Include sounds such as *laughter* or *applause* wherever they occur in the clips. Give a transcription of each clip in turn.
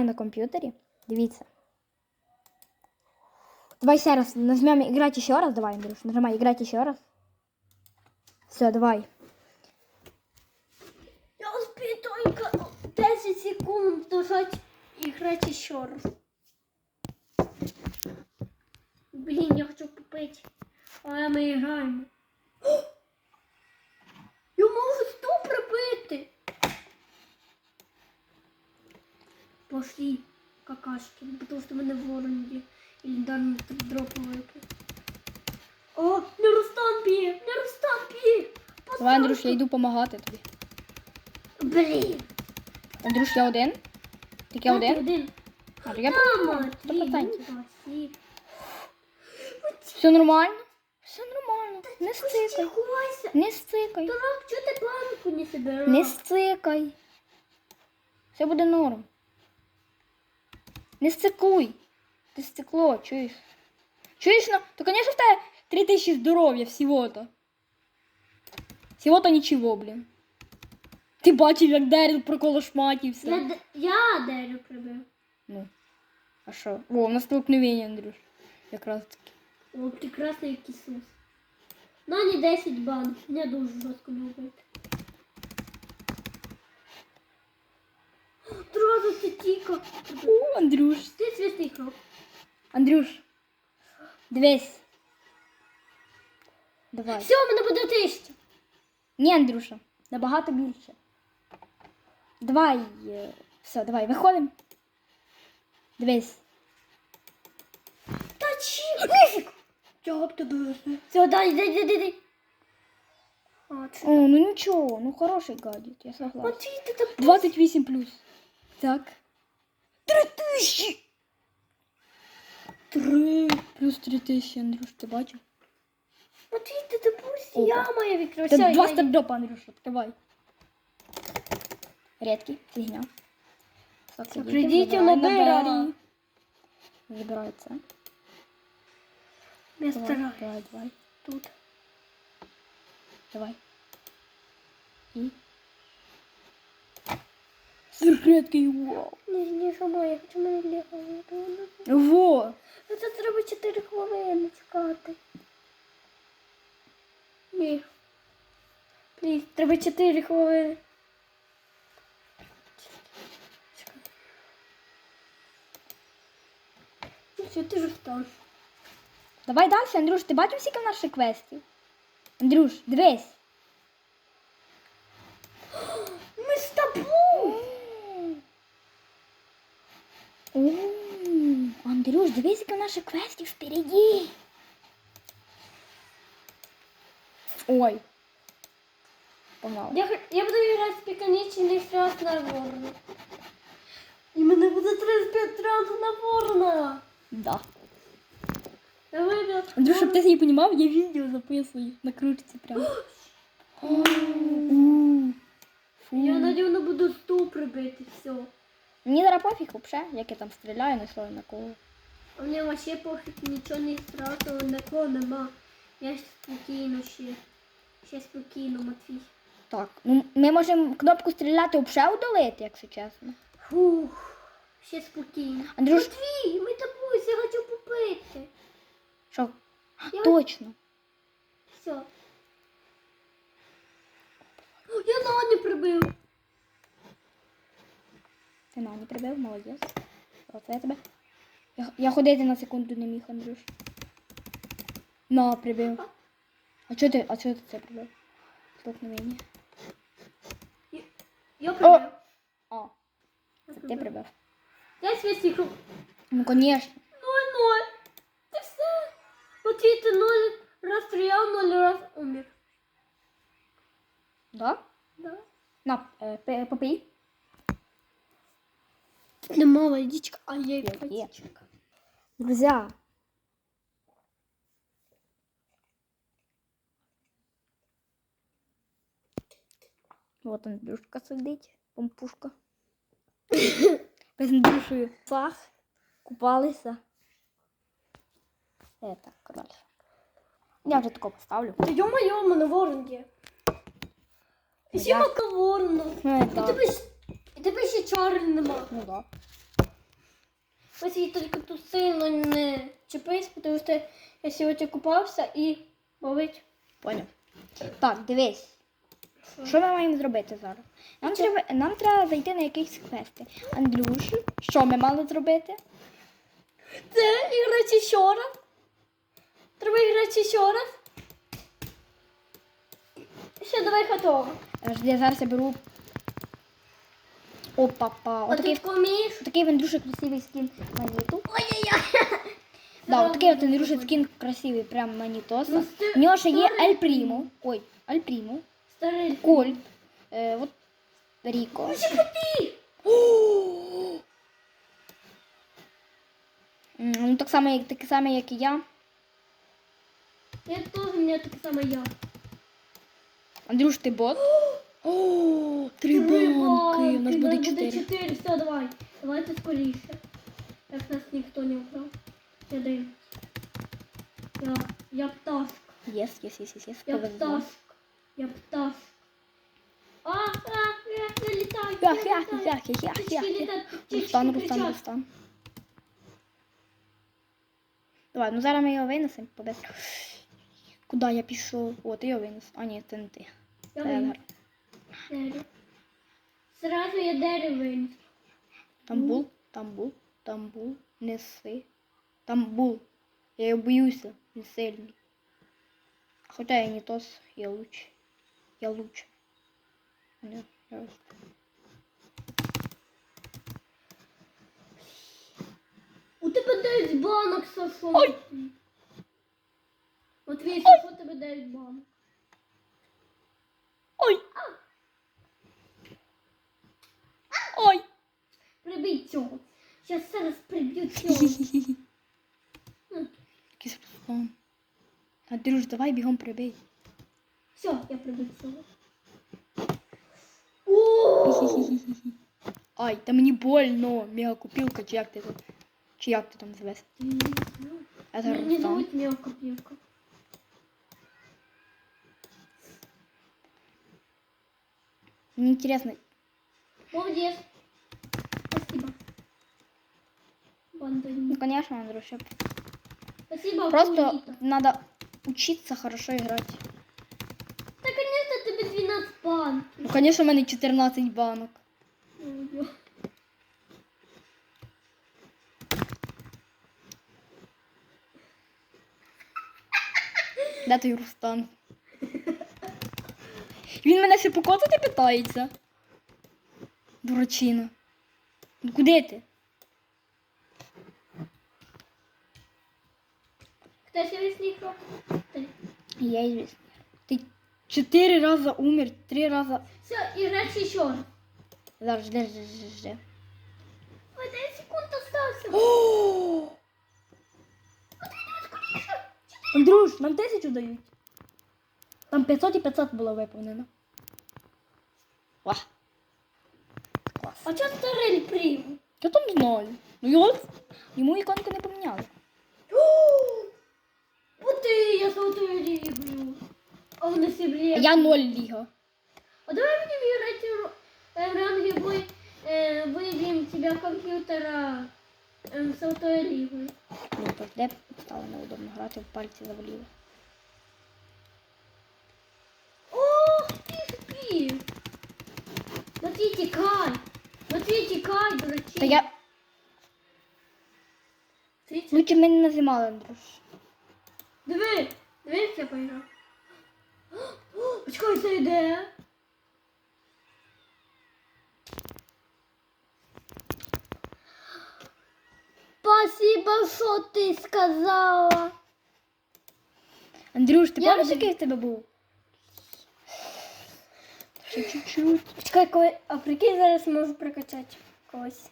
граю на комп'ютері. Дивіться. Давай ще раз нажмем играть еще раз. Давай, Андрюш, нажимай играть еще раз. Все, давай. Я успею только 10 секунд дожать и играть еще раз. Блин, я хочу купить. А мы играем. Пошли, какашки, потому что мене ворон є. І дан дроповики. О, не Рустам б'є, не Рустам б'є. Давай, Андрюш, я йду допомагати тобі. Блін. Андрюш, я один. Тільки Я один. один. А, то я... Мама, процентів. Все нормально. Все нормально. Не. Ховайся. Не сцикай. Дурак, чого ти банку не собирав? Не сцикай. Все буде норм. Не сцикуй. Ти стекло, чуєш? Чуєш, ну, то, конечно, в тебе 3000 здоров'я всього-то. Всього-то нічого, блін. Ти бачив, як Деріл проколошматівся. Я, д- я дерю прибив. Ну. А що? О, у нас столкновення, Андрюш. Якраз таки. О, прекрасний кисус. Нані 10 бан. Не дуже жорстко любити. Одразу ти тіка. О, Андрюш. Ти святий крок. Андрюш. Дивись. Давай. Все, у мене буде тисяча. Ні, Андрюша, набагато більше. Давай. е, Все, давай, виходимо. Дивись. Та чи? Нифік! Чого б тобі? Все, дай, дай, дай, дай, дай. А, це... О, ну нічого, ну хороший гаджет, я согласна. От ти та 28 плюс. Так. Три тисячі! Три. Плюс три тисячі, Андрюш, ти бачив? От ти та пусть Опа. я моя відкриваю. Це Все, два я- стардропа, Андрюш, відкривай. Редкий, фігня. Так, Все, ідіть, прийдіть забирай у на Нобера. Бері. Забирай це. Я Давай, стараюсь. давай, давай. Тут. Давай. І. Секретки, вау. Не, не шамай, я хочу мене лягати. Во! Ну це треба 4 хвилини чекати. Ні. Пліз, треба 4 хвилини. Ну все, ти ж встав. Давай далі, Андрюш, ти бачив скільки в нас квестів? Андрюш, дивись. Ми з тобою! О, Андрюш, дивись, в нас ще квестів впереді. Ой. Погнали. Я, я буду грати з піканічний раз на ворона. І мене буде 35 разів на ворона. Да. Давай, да. Андрюш, щоб ти не розумів, я відео записую на крутці прямо. *gasps* У. Я надіюно буду 100 прибити, все. Мені зараз пофіг взагалі, як я там стріляю, не строю на кого. А мені вообще пофіг, нічого не стратило, нікого нема. Я спокійно ще. Ще спокійно, Матвій. Так, ну ми можемо кнопку стріляти взагалі удалити, якщо чесно. Фух, ще спокійно. Андрюш, Матвій, ми тобою, я хочу попити. що? Я- Точно. Все. Я на не прибив. Ти на не прибив, молодець. Оце я тебе. Я, я ходити на секунду не міг, Андрюш. На, прибив. А чого ти, а чого ти це прибив? Столкновення. Я, я прибив. А, Я це ти прибив. Я свій круг. Ну, звісно. Ноль-ноль. Це все. Матвій, ти ноль раз стріляв, ноль раз умер. Да? Да? На, е, пи- попий. Нема водичка, а я Є, є. Друзья. Вот Андрюшка сидить, помпушка. Ми *coughs* з Андрюшею в сах купалися. Е, так. Я вже тако поставлю. Та йо-моє, мене ворон є. І ще Ну, І тебе, ще нема. Ну да. Їй тільки тут сильно не чіпись, тому що я сьогодні купався і болить. Поняв. Так, дивись. Що ми маємо зробити зараз? Нам треба, нам треба зайти на якісь квести. Андрюш, що ми мали зробити? Це іграти ще раз. Треба іграти ще раз. Ще давай готово. Жди, зараз я беру. Опа-па. От Отакий, такий в Андрюші красивий скін маніту. Ой-ой-ой. Да, от такий от Андрюші скін красивий, прям манітоса. Ну, У нього ще є. Ель Прімо. Ой, Ель Прімо. Кольт. Е, от Ріко. Ну! Ну, так само, як, таке саме, як і я. Я теж, у мене таке саме я. Андрюш, ти бот? О, три банки. У нас буде чотири. чотири. Все, давай. Давайте скоріше. Як нас ніхто не вкрав. Я даю. Я, я пташка. Єс, єс, єс, єс, єс. Я пташка. Я пташка. А, а, я, я літаю. Ях, я ях, Птички ях. літають, птички Рустам, Рустам, кричать. Рустам. Давай, ну зараз ми його винесемо. Побез. Куди я пішов? О, ти його винес. А ні, це не ти. Я. Едгар. Дерево. Зразу я дерево винесу. Там бул, там бул, там бул. Неси. Там бул. Я його боюся. Він сильний. Хоча я не тос, я лучше. Я лучше. Не, я. У тебе 9 банок. Ой! Матвій, Сашо, у тебе 9 банок. Ой! Ой! Прибий цього. Зараз зараз приб'ю *laughs* цього. Якийсь. Андрюш, давай бігом прибий. Все, я прибив цього. *laughs* О! Ай, та мені больно. Мега купілка, чи як ти тут? Чи як ти там звеш? Це Не Руслан. зовуть мелка півка. Мені інтересно, Молодец. Спасибо. Ну, конечно, Андрюша. Спасибо, Просто Акулита. надо учиться хорошо играть. Да, конечно, тебе 12 банк. Ну, конечно, у мене 14 банок. Ой, Де той Рустан? Він мене ще покотати питається. Дурачина. Ну куди ти? Кто сегодня снег? Ты. Я известный. Ти чотири рази умер, три рази. Все, играть еще раз. Зараз жди, жди, жди, жди. Ой, 10 секунд остался. О! Андрюш, нам тисячу дають. Там 500 і 500 було виповнено. Ва. Клас. А что старый прим? Я там знаю. Ну його, йому іконку не поміняли. золотую лигу. А в нас А и я ноль ліга. А давай будем играть в ро- э, в ранге бой. Э, выбьем тебя компьютера э, в золотую лигу. Ну, то де стало неудобно грати в пальці заваліло. Ох ты ж ти! Матвій, тікай! Матвій, тікай, дурачи! Та я 30. лучше мене не назимали, Андрюш. Диви! Диви, я поіграв. О, Почекай, це йде. Спасибо, що ти сказала. Андрюш, ти Я пам'ятаєш, який в тебе був? Ще чуть-чуть. Коли... а прикинь, зараз можу прокачати когось.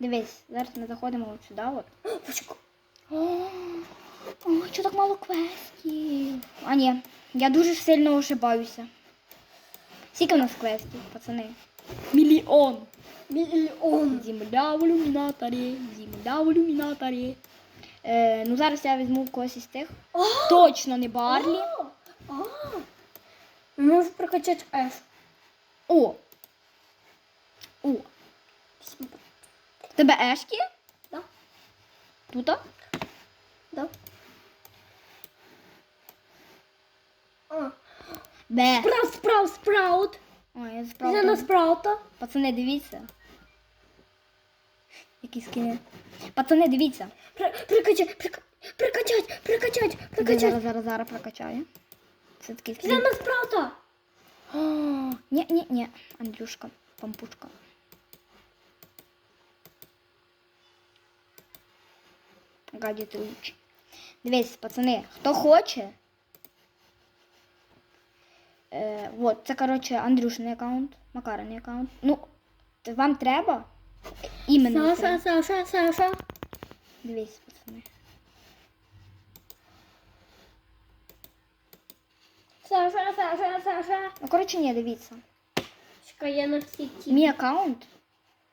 Дивись, зараз ми заходимо от сюди. От. О, Почекай. О, о, чого так мало квестів? А ні, я дуже сильно ошибаюся. Скільки в нас квестів, пацани? Мільйон. Мільйон. Земля в ілюмінаторі, земля в ілюмінаторі. Е, ну зараз я візьму когось із тих. Точно не Барлі. Можу прокачати Еш. О. О. Тебе ешки? Да? Тут? Да. Де? Спраут, спраут, спраут. Ой, я Біжи справді. на спраута. Пацани, дивіться. Які скини. Пацани, дивіться. Прикачать, прикачать, прикачать, прикачать. зараз, зараз, зараз прокачаю. Це такий скин. на спраута. Ні, ні, ні. Андрюшка, пампушка. Гаді ти луч. Дивись, пацани, хто хоче. Е, вот, це, коротше, Андрюшний аккаунт, Макариний аккаунт. Ну, вам треба? Іменно. Саша. Саша, Саша. Дивись, пацани. Саша, Саша, Саша. Ну, коротше, ні, дивіться. Чекай, я на всі ті. Мій аккаунт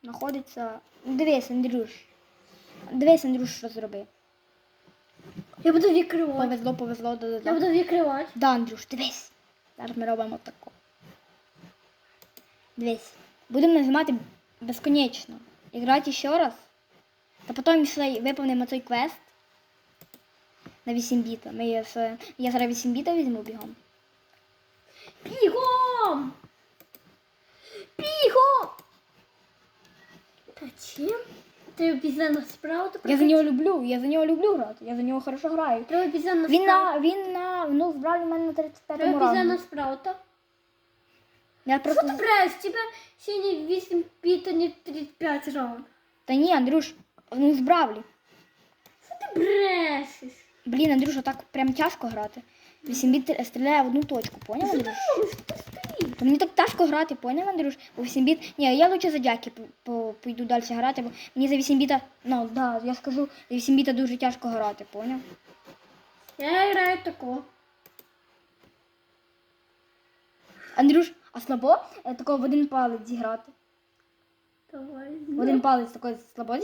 знаходиться. Ну, Дивись, Андрюш. Дивись, Андрюш, що зробив. Я буду відкривати. Повезло, повезло, да, да, Я да. буду відкривати. Да, Андрюш, дивись. Зараз ми робимо тако. Дивись. Будемо нажимати безконечно. Іграти ще раз. Та потім ще виповнимо цей квест. На 8 біта. Ми ще- Я зараз 8 біта візьму бігом. Бігом! Бігом! Та чим? Треба на спраута. Я за нього люблю, я за нього люблю грати. Я за нього хорошо граю. Треба на Він на він на ну збрав мене на 35 Треба бізе на раунді. спраута. Я Що просто ти бреш? Тебе не 8 біт, а не 35 раунд. Та ні, Андрюш, ну збравлі. Що ти брешеш? Блін, Андрюша, так прям тяжко грати. 8 біт стріляє в одну точку, поняв, Андрюш? робиш? Що ти стоїш? Та мені так тяжко грати, поняв, Андрюш? Бо 8 біт. Ні, я лучше за дяки по- по- пойду далі грати, бо мені за 8 біта, ну да, я скажу, за 8 біта дуже тяжко грати, поняв? Я граю тако. Андрюш, а слабо е, такого в один палець зіграти? Давай. В один палець такий слабо